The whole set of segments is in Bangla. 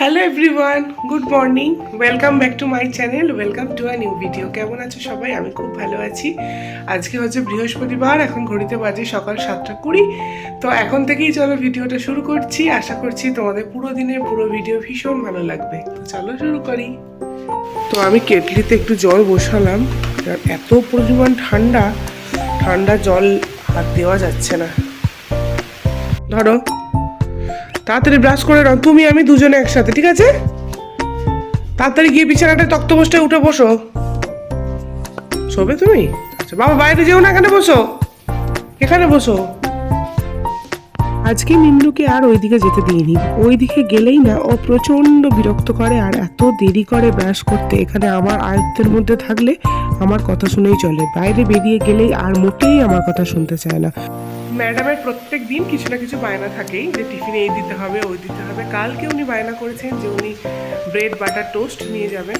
Hello everyone good morning welcome back to my channel welcome to a new video কেমন আছো সবাই? আমি খুব ভালো আছি। আজকে হচ্ছে বৃহস্পতিবার, এখন ঘড়িতে বাজে সকাল সাতটা কুড়ি। তো এখন থেকেই চলো ভিডিওটা শুরু করছি। আশা করছি তোমাদের পুরো দিনের পুরো ভিডিও ভীষণ ভালো লাগবে। তো চলো শুরু করি। তো আমি কেটলিতে একটু জল বসালাম। এত পরিমাণ ঠান্ডা। ঠান্ডা জল হাত দেওয়া যাচ্ছে না। ধরো তাড়াতাড়ি ব্রাশ করে নাও। তুমি, আমি দুজনে একসাথে, ঠিক আছে? তাড়াতাড়ি গিয়ে বিছানাটা তক্তপোষটায় উঠে বসো। শোবে তুমি? আচ্ছা বাবা, বাইরে যেও না এখানে বসো? এখানে বসো। আজকে মিন্নুকে আর ওইদিকে যেতে দিইনি। ওইদিকে গেলেই না ও প্রচণ্ড বিরক্ত করে আর এত দেরি করে ব্রাশ করতে। এখানে আমার আয়ত্তের মধ্যে থাকলে আমার কথা শুনেই চলে। বাইরে বেরিয়ে গেলেই আর মোটেই আমার কথা শুনতে চায় না। ম্যাডামের প্রত্যেক দিন কিছু না কিছু বায়না থাকেই যে টিফিনে এই দিতে হবে, ওই দিতে হবে। কালকে উনি বায়না করেছেন যে উনি ব্রেড, বাটার, টোস্ট নিয়ে যাবেন।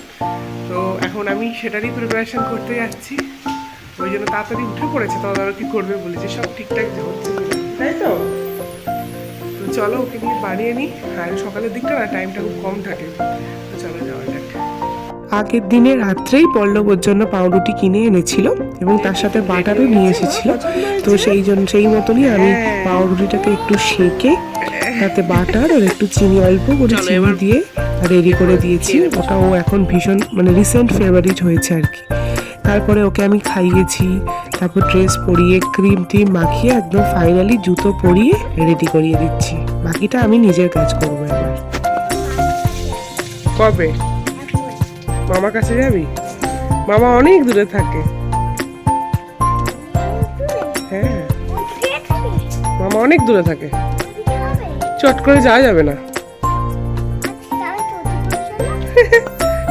তো এখন আমি সেটারই প্রিপারেশন করতে যাচ্ছি। ওই জন্য তাড়াতাড়ি উঠে পড়েছে, তদারকি করবে বলেছে। সব ঠিকঠাক হচ্ছে। তাই তো? চলো ওকে নিয়ে বানিয়ে নিই। আর সকালের দিকটা না টাইমটা খুব কম থাকে। তো চলো যাওয়া যাক। আগের দিনে রাত্রেই পল্লবর জন্য পাউরুটি কিনে এনেছিল এবং তার সাথে বাটারও নিয়ে এসেছিল। তো সেই জন্য সেই মতনই আমি পাউরুটিটাকে একটু সেকে তাতে বাটার আর একটু চিনি অল্প করে চিনি দিয়ে রেডি করে দিয়েছি। ওটা ও এখন ভীষণ মানে রিসেন্ট ফেভারিট হয়েছে আর কি। তারপরে ওকে আমি খাইয়েছি। তারপর ড্রেস পরিয়ে ক্রিম টিম মাখিয়ে একদম ফাইনালি জুতো পরিয়ে রেডি করিয়ে দিচ্ছি। বাকিটা আমি নিজের কাজ করব এবার। কবে? মামার কাছে যাবি? মামা অনেক দূরে থাকে। হ্যাঁ। মামা অনেক দূরে থাকে। চট করে যাওয়া যাবে না।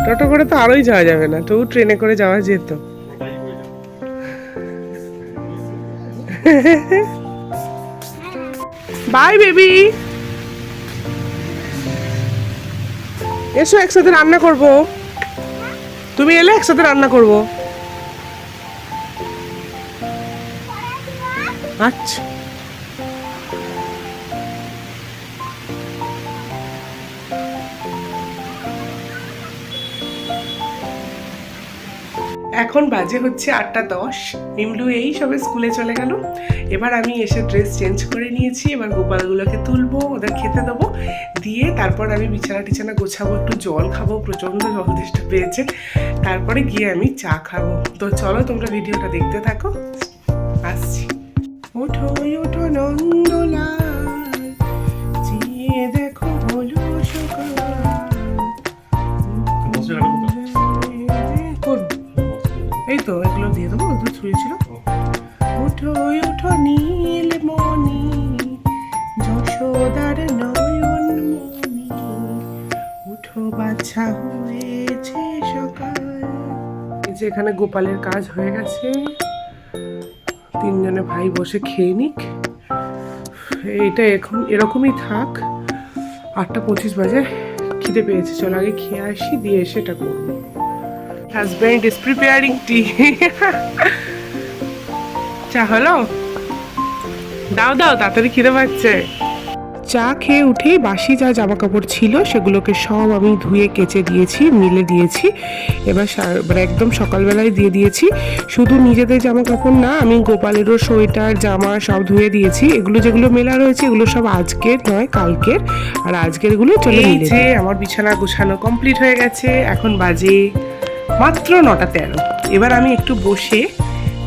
টোটো করে তো আরোই যাওয়া যাবে না। তবু ট্রেনে করে যাওয়া যেত। বাই বেবি এসো একসাথে রান্না করব। তুমি এলে একসাথে রান্না করব। আচ্ছা। এখন বাজে হচ্ছে আটটা দশ। মিমলু এই সবে স্কুলে চলে গেল। এবার আমি এসে ড্রেস চেঞ্জ করে নিয়েছি। এবার গোপালগুলোকে তুলবো, ওদের খেতে দেবো। দিয়ে তারপর আমি বিছানা টিছানা গোছাবো, একটু জল খাব, প্রচণ্ড জল পেয়েছে তারপরে গিয়ে আমি চা খাব। তো চলো তোমরা ভিডিওটা দেখতে থাকো। আসছি। ওঠো ওঠো নন্দলাল। মনি যশোদার নয়ন মনি উঠো বাচ্চা হয়েছে সকাল। এই যে এখানে গোপালের কাজ হয়ে গেছে। তিনজনে ভাই বসে খেয়ে নিক। এইটা এখন এরকমই থাক। আটটা পঁচিশ বাজে। খিদে পেয়েছে। চল আগে খেয়ে আসি, দিয়ে এসে এটা করব। হাজব্যান্ড ইজ প্রিপেয়ারিং টি চা হলো? দাও দাও তাড়াতাড়ি খিদে পাচ্ছে। চা খেয়ে উঠে বাসি যা জামা কাপড় ছিল সেগুলোকে সব আমি ধুয়ে কেচে দিয়েছি মিলে দিয়েছি। এবার মানে একদম সকালবেলায় দিয়ে দিয়েছি। শুধু নিজেদের জামা কাপড় না আমি গোপালেরও সোয়েটার জামা সব ধুয়ে দিয়েছি। এগুলো যেগুলো মেলা রয়েছে এগুলো সব আজকের নয় কালকের। আর আজকেরগুলো চলে যে আমার বিছানা গোছানো কমপ্লিট হয়ে গেছে এখন বাজে মাত্র নটা তেরো। এবার আমি একটু বসে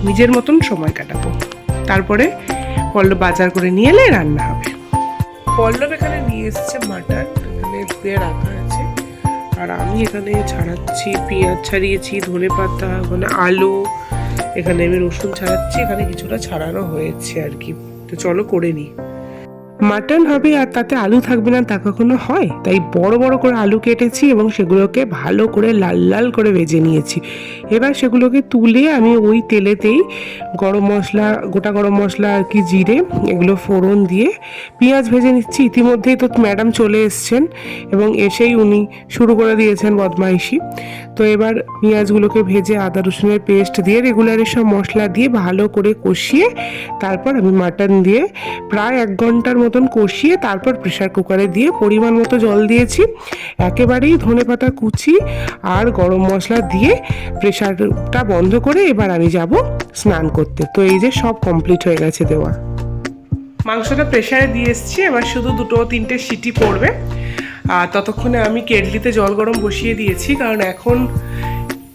নিজের মতন সময় কাটাবো। তারপরে পল্লব বাজার করে নিয়ে এলে রান্না হবে। পল্লব এখানে নিয়ে এসছে মাটন এখানে ধুয়ে রাখা আছে। আর আমি এখানে ছাড়াচ্ছি পেঁয়াজ ছাড়িয়েছি, ধনে পাতা মানে আলু, এখানে আমি রসুন ছাড়াচ্ছি, এখানে কিছুটা ছাড়ানো হয়েছে আর কি। তো চলো করে নিই। মাটন হবে আর তাতে আলু থাকবে না, তা কখনো হয়? তাই বড় বড় করে আলু কেটেছি এবং সেগুলোকে ভালো করে লাল লাল করে ভেজে নিয়েছি। এবার সেগুলোকে তুলে আমি ওই তেলেতেই গরম মশলা, গোটা গরম মশলা আর কি জিরে, এগুলো ফোড়ন দিয়ে পেঁয়াজ ভেজে নিচ্ছি। ইতিমধ্যেই তো ম্যাডাম চলে এসছেন এবং এসেই উনি শুরু করে দিয়েছেন বদমাইশি। তো এবার পেঁয়াজগুলোকে ভেজে আদা রসুনের পেস্ট দিয়ে রেগুলারের সব মশলা দিয়ে ভালো করে কষিয়ে তারপর আমি মাটন দিয়ে প্রায় এক ঘণ্টার মতন কষিয়ে তারপর প্রেশার কুকারে দিয়ে পরিমাণ মতো জল দিয়েছি। একেবারেই ধনে পাতা কুচি আর গরম মশলা দিয়ে প্রেশারটা বন্ধ করে এবার আমি যাব স্নান করতে। তো এই যে সব কমপ্লিট হয়ে গেছে দেওয়া। মাংসটা প্রেশারে দিয়ে এসছি, এবার শুধু দুটো তিনটে সিটি পড়বে। আর ততক্ষণে আমি কেটলিতে জল গরম বসিয়ে দিয়েছি, কারণ এখন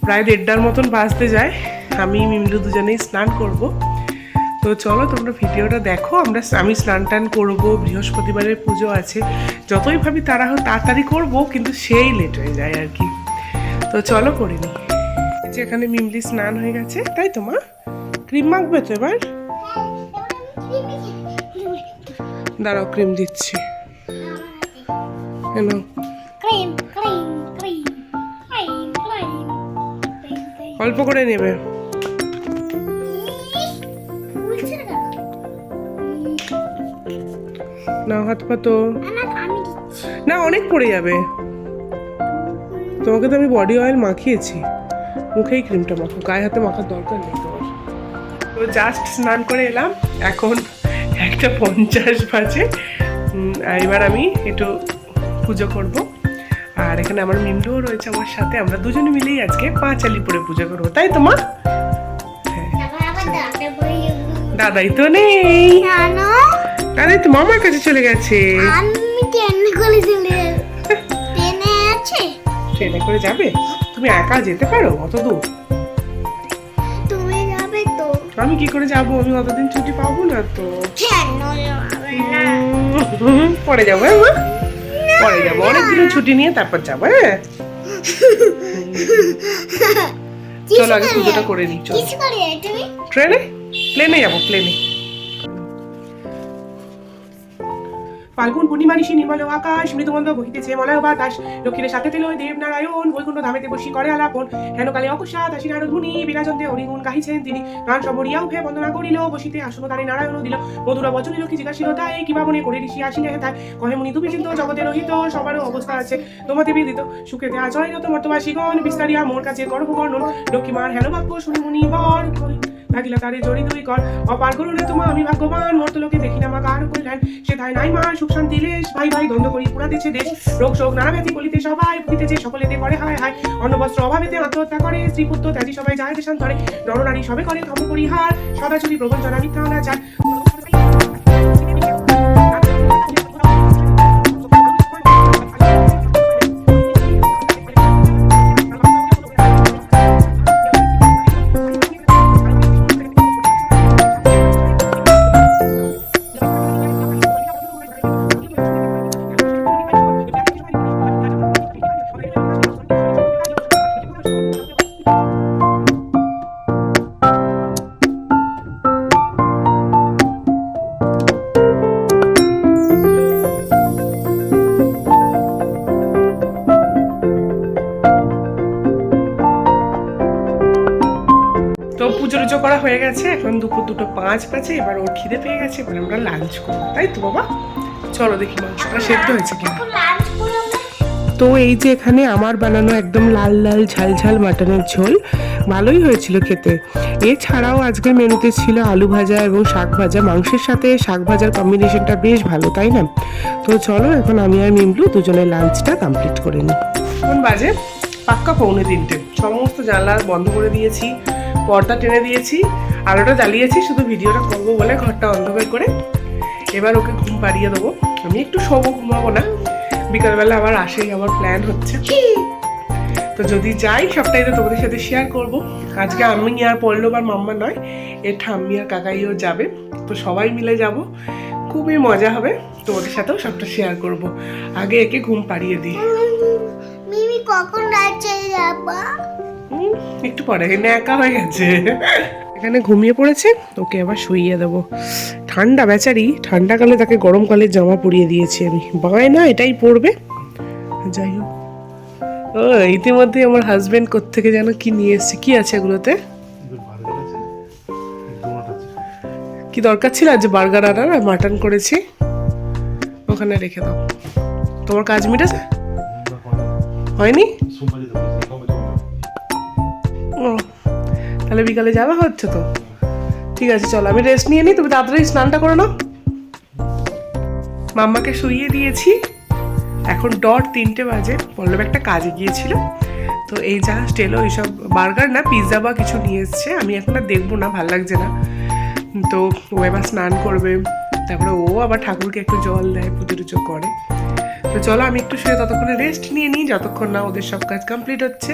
প্রায় দেড়টার মতন বাজতে যায়। আমি মিমলু দুজনেই স্নান করব। তো চলো তোমরা ভিডিওটা দেখো আমরা আমি স্নান টান করব বৃহস্পতিবারের পুজো আছে। যতই ভাবি তারা তাড়াতাড়ি করব কিন্তু সেই লেট হয়ে যায় আর কি। তো চলো করে নি যে এখানে মিমলি স্নান হয়ে গেছে তাই তো মা? ক্রিম মাখবে তো এবার? দাঁড়াও ক্রিম দিচ্ছি। কেন. অল্প করে নেবে। না হাত পাতো না, না, অনেক পড়ে যাবে। তোমাকে তো আমি বডি অয়েল মাখিয়েছি। মুখেই ক্রিমটা মাখো গায়ে হাতে মাখার দরকার নেই তোমার। তো জাস্ট স্নান করে এলাম এখন একটা পঞ্চাশ বাজে। আর এবার আমি একটু পুজো করব। আর এখানে আমার মিমডুও রয়েছে আমার সাথে আমরা দুজনে মিলেই আজকে পাঁচালি পরে পুজো করব তাই তো মা? হ্যাঁ। দাদাই তো নেই। দাদাই তো মামার কাছে চলে গেছে। আমি ট্রেনে করে চলে ট্রেনে আছে? ট্রেনে করে যাবে? তুমি একা যেতে পারো? অত দূর। তুমি যাবে তো। আমি কি করে যাব? আমি অতদিন ছুটি পাবো না তো। পরে যাব হ্যাঁ? পরে যাব। অনেক দিনের ছুটি নিয়ে তারপর যাব হ্যাঁ? চলো আগে পুজোটা করে নিই চলো। ট্রেনে? প্লেনে যাব প্লেনে। ফাল্গুন পূর্ণিমা নিশি নির্মল আকাশ, মৃদুমন্দ বহিতেছে মলয় বাতাস দক্ষিণে সাথে তেল দেবনারায়ণ বৈকুণ্ঠ ধামেতে বসি করে আলাপন। হেন কালে অকস্মাৎ আসি নারদ মুনি বিরাজন্তে হরিগুণ গাহিছেন তিনি। গান সবরিয়া উঠে বন্দনা করিল, বসিতে আসন তারে নারায়ণ দিল। মধুর বচনে লক্ষ্মী জিজ্ঞাসিল, তাই কিবা মনে করে ঋষি আসিলে তাই কহে মুনি, তুমি চিন্ত জগতে রহিত, সবারও অবস্থা আছে। তোমাতে বিদিত সুখেতে আচয় যত মর্তবাসীগণ বিস্তারিয়া মোর কাছে গর্ব বর্ণন লক্ষ্মী মার হেন বাক্য শুনি মুনি বর থাকিলা তারে জড়ি দুই কর। অপার করুণে তোমা, আমি ভাগ্যবান মর্ত লোকে দেখি না মা কার কল্যাণ সে তাই নাই মা, সুখ শান্তি লেশ, ভাই ভাই দ্বন্দ্ব করি পুরাতেছে দেশ। রোগ শোক নানা ব্যাধি বলিতে সবাই ভুগিতেছে, সকলেতে করে হায় হায়। অন্ন বস্ত্র অভাবেতে আত্মহত্যা করে, স্ত্রী পুত্র ত্যাজি সবাই যায় দেশান্তরে। নরনারী সবে করে ধর্ম পরিহার সদাচুরি প্রবঞ্চনা মিথ্যা অনাচার পুজো টুজো করা হয়ে গেছে। এখন দুপুর দুটো পাঁচ বাজে এবার ওর খিদে পেয়ে গেছে এবার আমরা লাঞ্চ করব। তাই তো বাবা? চলো দেখি মাংসটা সেদ্ধ হয়েছে কিনা। তো এই যে এখানে আমার বানানো একদম লাল লাল ঝাল ঝাল মাটনের ঝোল। ভালোই হয়েছিল খেতে। এছাড়াও আজকের মেনুতে ছিল আলু ভাজা এবং শাক ভাজা। মাংসের সাথে শাক ভাজার কম্বিনেশনটা বেশ ভালো তাই না? তো চলো এখন আমি আর মিমলু দুজনের লাঞ্চটা কমপ্লিট করে নিই। এখন বাজে পাক্কা পৌনে তিনটে। সমস্ত জানলা বন্ধ করে দিয়েছি। পর্দা টেনে দিয়েছি আলোটা জ্বালিয়েছি শুধু ভিডিওটা করব বলে ঘরটা অন্ধকার করে। এবার ওকে ঘুম পাড়িয়ে দেবো। আমি একটু শোবো ঘুমাবো না। বিকালবেলা আবার আসেই আমার প্ল্যান হচ্ছে। তো যদি যাই সবটাই তো তোমাদের সাথে শেয়ার করব। আজকে আমি আর পড়ল আর মাম্মা নয় এ ঠাম্মি আর কাকাইও যাবে। তো সবাই মিলে যাব। খুবই মজা হবে। তোমাদের সাথেও সবটা শেয়ার করব। আগে একে ঘুম পাড়িয়ে দিই। মিমি কখন রাত চলে যাবা? একটু পরে একা হয়ে গেছে। এখানে ঘুমিয়ে পড়েছে, ওকে আবার শুইয়ে দেবো। ঠান্ডা বেচারি ঠান্ডাকালে তাকে গরমকালে জামা পরিয়ে দিয়েছি আমি। বায় না, এটাই পরবে। যাই হোক। ও ইতিমধ্যে আমার হাজবেন্ড কোত্থেকে যেন কি নিয়ে এসছে, কি আছে এগুলোতে? কি দরকার ছিল? আজ বার্গার আনার আর মাটন করেছি। ওখানে রেখে দাও। তোমার কাজ মিটেছে? হয়নি? তাহলে বিকালে যাওয়া হচ্ছে তো। ঠিক আছে, চলো, আমি রেস্ট নিয়ে নিই তুমি তাড়াতাড়ি স্নানটা করে নাও। মাম্মাকে শুইয়ে দিয়েছি। এখন ডট তিনটে বাজে পল্লব একটা কাজে গিয়েছিল। তো এই জাস্ট এলো, এইসব বার্গার না পিৎজা বা কিছু নিয়ে এসছে। আমি এখন আর দেখব না, ভালো লাগছে না। তো ও এবার স্নান করবে। তারপরে ও আবার ঠাকুরকে একটু জল দেয়, পুজো টুজো করে। তো চলো, আমি একটু শুয়ে ততক্ষণে রেস্ট নিয়ে নিই, যতক্ষণ না ওদের সব কাজ কমপ্লিট হচ্ছে।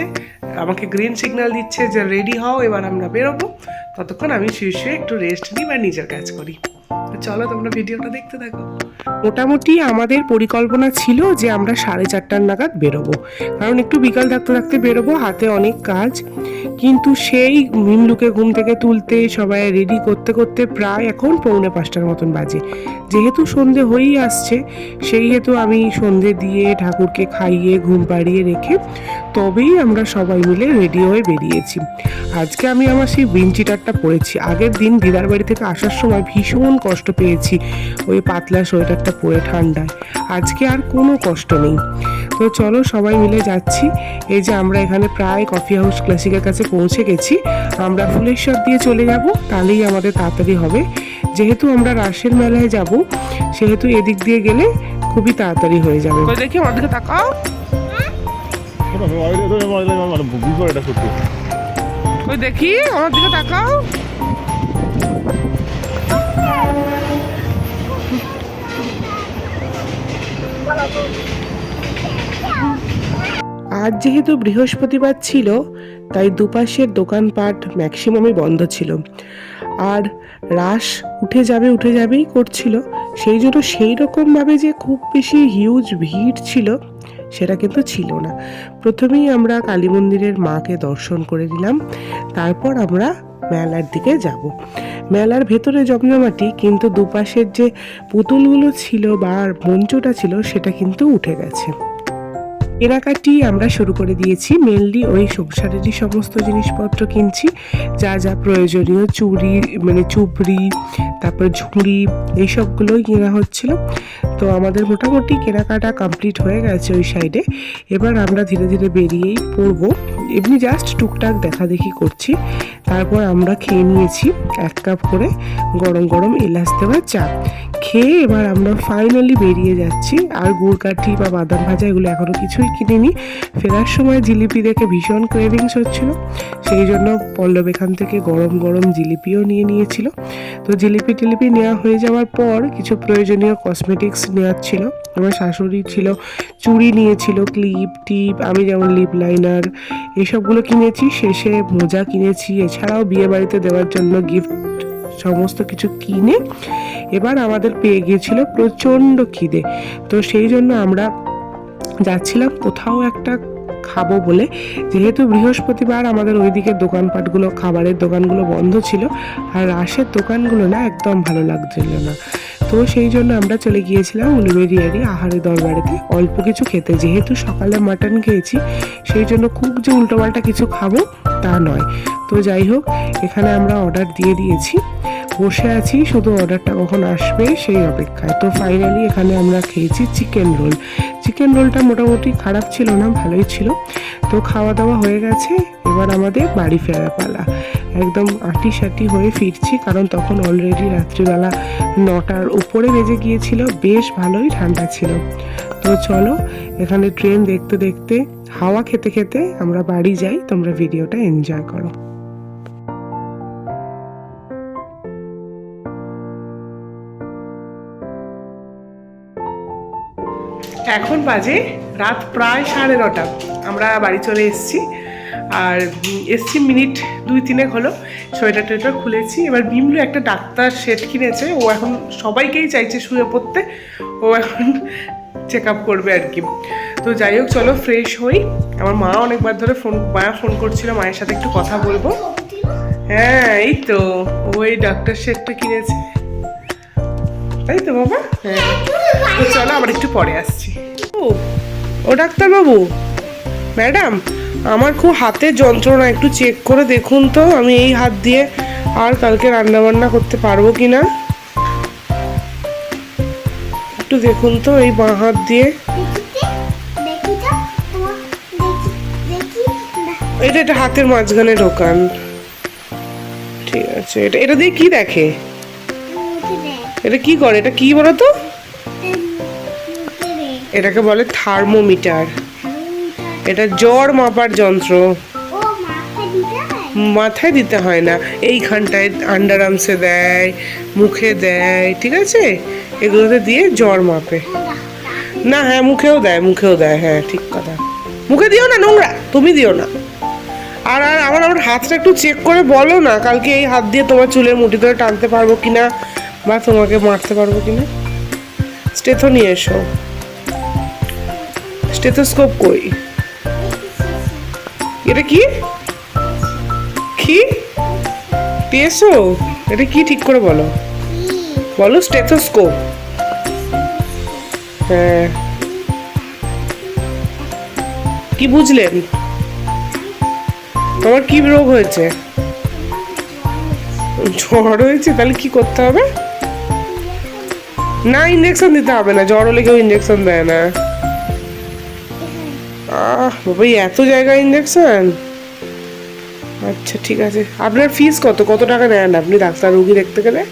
আমাকে গ্রিন সিগন্যাল দিচ্ছে যে রেডি হও, এবার আমরা বেরোবো। ততক্ষণ আমি শুয়ে শুয়ে একটু রেস্ট নিই বা নিজের কাজ করি। চলো তোমরা ভিডিওটা দেখতে থাকো। মোটামুটি আমাদের পরিকল্পনা ছিল যে আমরা সাড়ে চারটার নাগাদ বেরোবো। কারণ একটু বিকাল থাকতে থাকতে বেরোবো, হাতে অনেক কাজ। কিন্তু সেই মিমলুকে ঘুম থেকে তুলতে, সবাই রেডি করতে করতে প্রায় এখন পৌনে পাঁচটার মতন বাজে। যেহেতু সন্ধে হয়েই আসছে, সেই হেতু আমি সন্ধে দিয়ে ঠাকুরকে খাইয়ে, ঘুম পাড়িয়ে রেখে তবেই আমরা সবাই মিলে রেডি হয়ে বেরিয়েছি। আজকে আমি আমার সেই বিঞ্চিটারটা পরেছি আগের দিন দিদার বাড়ি থেকে আসার সময় ভীষণ কষ্ট পেয়েছি ওই পাতলা সোয়েটারটা পরে ঠান্ডায় আজকে আর কোনো কষ্ট নেই তো চলো সবাই মিলে যাচ্ছি এই যে আমরা এখানে প্রায় কফি হাউস ক্লাসিকের কাছে পৌঁছে গেছি আমরা ফুলেশ্বর দিয়ে চলে যাব তাহলেই আমাদের তাড়াতাড়ি হবে যেহেতু আমরা রাসের মেলায় যাব সেহেতু এদিক দিয়ে গেলে খুবই তাড়াতাড়ি হয়ে যাবে দেখি আমার দিকে তাকাও বুঝব এটা সত্যি ওই দেখি আমার দিকে তাকাও। আজ যেহেতু বৃহস্পতিবার ছিল, তাই দুপাশের দোকানপাট ম্যাক্সিমামই বন্ধ ছিল। আর রাস উঠে যাবে, উঠে যাবেই করছিল। সেই জন্য সেই রকমভাবে যে খুব বেশি হিউজ ভিড় ছিল সেটা কিন্তু ছিল না। প্রথমেই আমরা কালী মন্দিরের মাকে দর্শন করে নিলাম, তারপর আমরা মেলার দিকে যাব। মেলার ভেতরে জমজমাটি কিন্তু দুপাশের যে পুতুলগুলো ছিল বা মঞ্চটা ছিল, সেটা কিন্তু উঠে গেছে। কেনাকাটি আমরা শুরু করে দিয়েছি। মেনলি ওই সংসারেরই সমস্ত জিনিসপত্র কিনছি, যা যা প্রয়োজনীয় চুড়ি মানে চুবড়ি তারপর ঝুড়ি, এইসবগুলোই কেনা হচ্ছিল। তো আমাদের মোটামুটি কেনাকাটা কমপ্লিট হয়ে গেছে ওই সাইডে এবার আমরা ধীরে ধীরে বেরিয়েই পড়ব। এমনি জাস্ট টুকটাক দেখা দেখি করছি। তারপর আমরা খেয়ে নিয়েছি এক কাপ করে গরম গরম এলাচ দেওয়া চা। খেয়ে এবার আমরা ফাইনালি বেরিয়ে যাচ্ছি। আর গুড়কাঠি বা বাদাম ভাজা এগুলো এখনও কিছুই কিনিনি। ফেরার সময় জিলিপি দেখে ভীষণ ক্রেভিংস হচ্ছিল। সেই জন্য পল্লব এখান থেকে গরম গরম জিলিপিও নিয়ে নিয়েছিল। তো জিলিপি টিলিপি নেওয়া হয়ে যাওয়ার পর কিছু প্রয়োজনীয় কসমেটিক্স নেওয়ার ছিল। আমার শাশুড়ি ছিল, চুড়ি নিয়েছিল ক্লিপ টিপ আমি যেমন লিপ লাইনার এসবগুলো কিনেছি, শেষে মোজা কিনেছি। এছাড়াও বিয়ে বাড়িতে দেওয়ার জন্য গিফট সমস্ত কিছু কিনে এবার আমাদের পেয়ে গিয়েছিল প্রচণ্ড খিদে। তো সেই জন্য আমরা যাচ্ছিলাম কোথাও একটা খাব বলে। যেহেতু বৃহস্পতিবার আমাদের ওইদিকে দোকানপাটগুলো, খাবারের দোকানগুলো বন্ধ ছিল, আর রাশের দোকানগুলো না একদম ভালো লাগছিল না। তো সেই জন্য আমরা চলে গিয়েছিলাম উলুবেরিয়ারি আহারে দরবারেতে। অল্প কিছু খেতে, যেহেতু সকালে মাটন খেয়েছি, সেই জন্য খুব যে উল্টোপাল্টা কিছু খাব তা নয়। তো যাই হোক, এখানে আমরা অর্ডার দিয়ে দিয়েছি। বসে আছি, শুধু অর্ডারটা কখন আসবে সেই অপেক্ষায়। তো ফাইনালি এখানে আমরা খেয়েছি চিকেন রোল চিকেন রোলটা মোটামুটি খারাপ ছিল না, ভালোই ছিল। তো খাওয়া দাওয়া হয়ে গেছে, এবার আমাদের বাড়ি ফেরার পালা। একদম আটি সাটি হয়ে ফিরছি, কারণ তখন অলরেডি রাত্রিবেলা নটার উপরে বেজে গিয়েছিল, বেশ ভালোই ঠান্ডা ছিল। তো চলো, এখানে ট্রেন দেখতে দেখতে, হাওয়া খেতে খেতে আমরা বাড়ি যাই, তোমরা ভিডিওটা এনজয় করো। এখন বাজে রাত প্রায় সাড়ে নটা। আমরা বাড়ি চলে এসেছি। আর এসছি মিনিট দুই তিনেক হলো। সোয়েটার টোয়েটার খুলেছি। এবার বিমলু একটা ডাক্তার সেট কিনেছে। ও এখন সবাইকেই চাইছে শুয়ে পড়তে। ও এখন চেক আপ করবে আর কি। তো যাই হোক, চলো ফ্রেশ হই। আমার মা অনেকবার ধরে ফোন, মায়া ফোন করছিল। মায়ের সাথে একটু কথা বলব। হ্যাঁ এই তো। ওই ডাক্তার সেটটা কিনেছে। তাই তো বাবা? হ্যাঁ। তো চলো আবার একটু পরে আসছি। ও ও ডাক্তারবাবু। ম্যাডাম আমার খুব হাতে যন্ত্রণা একটু চেক করে দেখুন তো আমি এই হাত দিয়ে আর কালকে রান্না বান্না করতে পারব কি না একটু দেখুন তো এই বাঁ হাত দিয়ে। এটা এটা হাতের মাঝখানে ঢোকান ঠিক আছে এটা এটা দিয়ে কি দেখ? এটা কি করে? এটা কি বলো তো এটাকে বলে থার্মোমিটার। এটা জ্বর মাপার যন্ত্র। মাথায় দিতে হয় না। এইখানটায় আন্ডার আর্মসে দেয়, মুখে দেয়, ঠিক আছে? এগুলোতে দিয়ে জ্বর মাপে। না হ্যাঁ মুখেও দেয় মুখেও দেয় হ্যাঁ ঠিক কথা। মুখে দিও না, নোংরা। তুমি দিও না। আর আর আমার আমার হাতটা একটু চেক করে বলো না, কালকে এই হাত দিয়ে তোমার চুলের মুঠি ধরে টানতে পারব কিনা? বা তোমাকে মারতে পারব কিনা? স্টেথো নিয়ে এসো। স্টেথোস্কোপ কই? এটা কি? কি? পেয়েছ? এটা কি ঠিক করে বলো? বলো স্টেথোস্কোপ। হ্যাঁ। কি বুঝলেন? তোমার কি রোগ হয়েছে? জ্বর হয়েছে, তাহলে কি করতে হবে? না ইঞ্জেকশন দিতে হবে না, জ্বর হলে কেউ ইঞ্জেকশন দেয় না। আহ, বাবা এত জায়গায় ইঞ্জেকশন আচ্ছা ঠিক আছে। আপনার ফিস কত? কত টাকা নেন আপনি ডাক্তার রুগী দেখতে গেলে?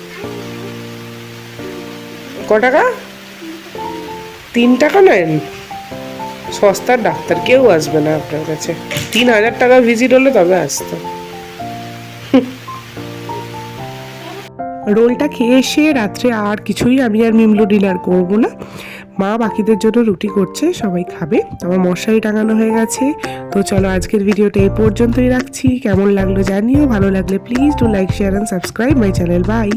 ক টাকা? তিন টাকা নেন? সস্তার ডাক্তার, কেউ আসবে না আপনার কাছে। তিন হাজার টাকা ভিজিট হলে তবে আসতো। রোলটা খেয়ে এসে রাত্রে আর কিছুই আমি আর মিমলো ডিনার করব না। মা বাকিদের জন্য রুটি করছে, সবাই খাবে। আমার মশারি টাঙানো হয়ে গেছে। তো চলো আজকের ভিডিওটা এই পর্যন্তই রাখছি। কেমন লাগল জানিও, ভালো লাগলে please do like share and subscribe my channel bye